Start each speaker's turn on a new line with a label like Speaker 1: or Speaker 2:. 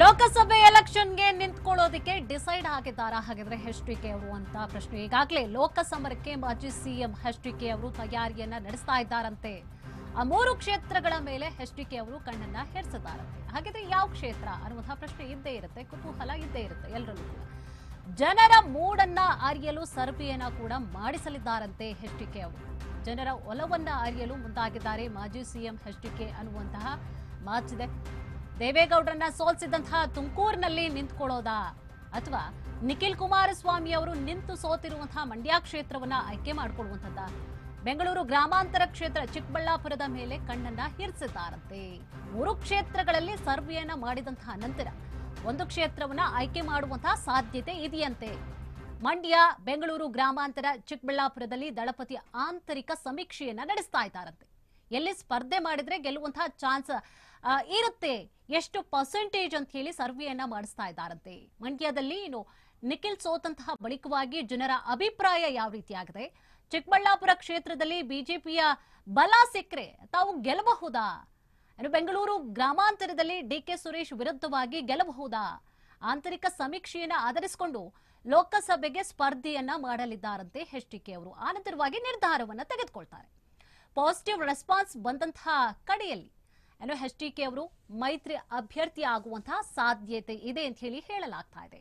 Speaker 1: ಲೋಕಸಭೆ ಎಲೆಕ್ಷನ್ಗೆ ನಿಂತ್ಕೊಳ್ಳೋದಕ್ಕೆ ಡಿಸೈಡ್ ಆಗಿದ್ದಾರಾ ಹಾಗಿದ್ರೆ ಕೆ ಅವರು ಅಂತ ಪ್ರಶ್ನೆ. ಈಗಾಗಲೇ ಲೋಕಸಮರಕ್ಕೆ ಮಾಜಿ ಸಿಎಂ ಕೆ ಅವರು ತಯಾರಿಯನ್ನ ನಡೆಸ್ತಾ ಇದ್ದಾರಂತೆ. ಆ ಮೂರು ಕ್ಷೇತ್ರಗಳ ಮೇಲೆ ಎಚ್ ಡಿ ಕೆ ಅವರು ಕಣ್ಣನ್ನ ಹೆರಿಸಿದ್ದಾರಂತೆ ಹಾಗಿದ್ರೆ ಯಾವ ಕ್ಷೇತ್ರ ಅನ್ನುವಂತಹ ಪ್ರಶ್ನೆ ಇದ್ದೇ ಇರುತ್ತೆ, ಕುತೂಹಲ ಇದ್ದೇ ಇರುತ್ತೆ ಎಲ್ಲರಲ್ಲೂ ಕೂಡ. ಜನರ ಮೂಡನ್ನ ಅರಿಯಲು ಸರ್ವೆಯನ್ನ ಕೂಡ ಮಾಡಿಸಲಿದ್ದಾರಂತೆ ಎಚ್ ಡಿ ಕೆ ಅವರು. ಜನರ ಒಲವನ್ನ ಅರಿಯಲು ಮುಂದಾಗಿದ್ದಾರೆ ಮಾಜಿ ಸಿಎಂ ಕೆ ಅನ್ನುವಂತಹ ಮಾತಿದೆ. ದೇವೇಗೌಡರನ್ನ ಸೋಲ್ಸಿದಂತಹ ತುಮಕೂರಿನಲ್ಲಿ ನಿಂತ್ಕೊಳ್ಳೋದಾ? ಅಥವಾ ನಿಖಿಲ್ ಕುಮಾರಸ್ವಾಮಿ ಅವರು ನಿಂತು ಸೋತಿರುವಂತಹ ಮಂಡ್ಯ ಕ್ಷೇತ್ರವನ್ನ ಆಯ್ಕೆ ಮಾಡಿಕೊಳ್ಳುವಂತದ್ದ ಬೆಂಗಳೂರು ಗ್ರಾಮಾಂತರ ಕ್ಷೇತ್ರ ಚಿಕ್ಕಬಳ್ಳಾಪುರದ ಮೇಲೆ ಕಣ್ಣನ್ನ ಹಿರಿಸಿದ್ದಾರಂತೆ. ಮೂರು ಕ್ಷೇತ್ರಗಳಲ್ಲಿ ಸರ್ವೆಯನ್ನ ಮಾಡಿದಂತಹ ನಂತರ ಒಂದು ಕ್ಷೇತ್ರವನ್ನ ಆಯ್ಕೆ ಮಾಡುವಂತಹ ಸಾಧ್ಯತೆ ಇದೆಯಂತೆ. ಮಂಡ್ಯ, ಬೆಂಗಳೂರು ಗ್ರಾಮಾಂತರ, ಚಿಕ್ಕಬಳ್ಳಾಪುರದಲ್ಲಿ ದಳಪತಿ ಆಂತರಿಕ ಸಮೀಕ್ಷೆಯನ್ನ ನಡೆಸ್ತಾ ಇದ್ದಾರಂತೆ. ಎಲ್ಲಿ ಸ್ಪರ್ಧೆ ಮಾಡಿದ್ರೆ ಗೆಲ್ಲುವಂತಹ ಚಾನ್ಸ್ ಇರುತ್ತೆ. ಎಷ್ಟು ಪರ್ಸೆಂಟೇಜ್ ಅಂತ ಹೇಳಿ ಸರ್ವೆಯನ್ನ ಮಾಡಿಸ್ತಾ ಇದ್ದಾರಂತೆ. ಮಂಡ್ಯದಲ್ಲಿ ಇನ್ನು ನಿಖಿಲ್ ಸೋತಂತಹ ಬಳಿಕವಾಗಿ ಜನರ ಅಭಿಪ್ರಾಯ ಯಾವ ರೀತಿಯಾಗಿದೆ? ಚಿಕ್ಕಬಳ್ಳಾಪುರ ಕ್ಷೇತ್ರದಲ್ಲಿ ಬಿಜೆಪಿಯ ಬಲ ಸಿಕ್ಕರೆ ತಾವು ಗೆಲ್ಲಬಹುದಾ? ಬೆಂಗಳೂರು ಗ್ರಾಮಾಂತರದಲ್ಲಿ ಡಿಕೆ ಸುರೇಶ್ ವಿರುದ್ಧವಾಗಿ ಗೆಲ್ಲಬಹುದಾ? ಆಂತರಿಕ ಸಮೀಕ್ಷೆಯನ್ನ ಆಧರಿಸಿಕೊಂಡು ಲೋಕಸಭೆಗೆ ಸ್ಪರ್ಧೆಯನ್ನ ಮಾಡಲಿದ್ದಾರಂತೆ ಎಚ್ ಡಿ ಕೆ ಅವರು. ಆನಂತರವಾಗಿ ನಿರ್ಧಾರವನ್ನ ತೆಗೆದುಕೊಳ್ತಾರೆ. ಪಾಸಿಟಿವ್ ರೆಸ್ಪಾನ್ಸ್ ಬಂದಂತಹ ಕಡೆಯಲ್ಲಿ ಏನು ಎಚ್ ಡಿ ಕೆ ಅವರು ಮೈತ್ರಿ ಅಭ್ಯರ್ಥಿ ಆಗುವಂತಹ ಸಾಧ್ಯತೆ ಇದೆ ಅಂತ ಹೇಳಿ ಹೇಳಲಾಗ್ತಾ ಇದೆ.